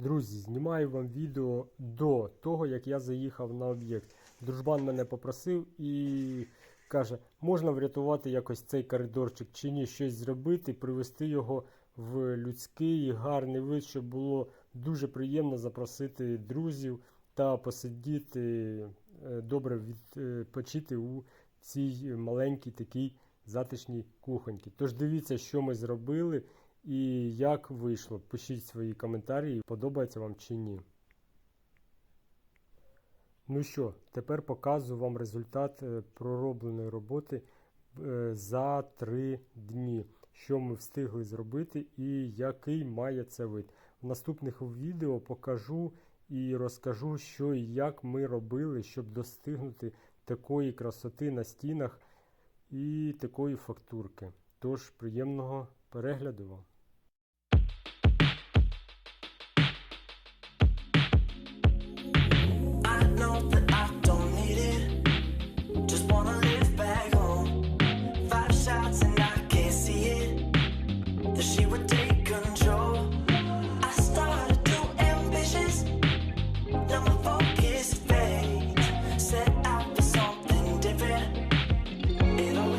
Друзі, знімаю вам відео до того, як я заїхав на об'єкт. Дружбан мене попросив і каже, можна врятувати якось цей коридорчик чи ні, щось зробити, привести його в людський гарний вид, щоб було дуже приємно запросити друзів та посидіти, е, добре відпочити у цій маленькій такій затишній кухоньці. Тож дивіться, що ми зробили і як вийшло. Пишіть свої коментарі, подобається вам чи ні. Ну що, тепер показую вам результат е, проробленої роботи е, за три дні. Що ми встигли зробити і який має це вид. В наступних відео покажу і розкажу, що і як ми робили, щоб достигнути такої красоти на стінах і такої фактурки. Тож приємного перегляду вам.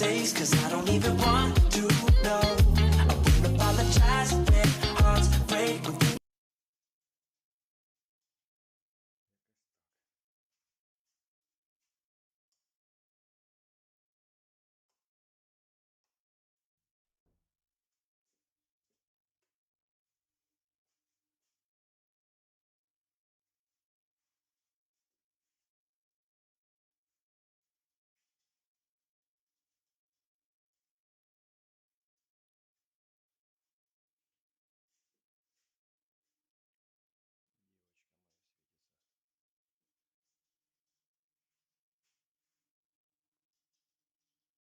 mistakes Cause I don't even want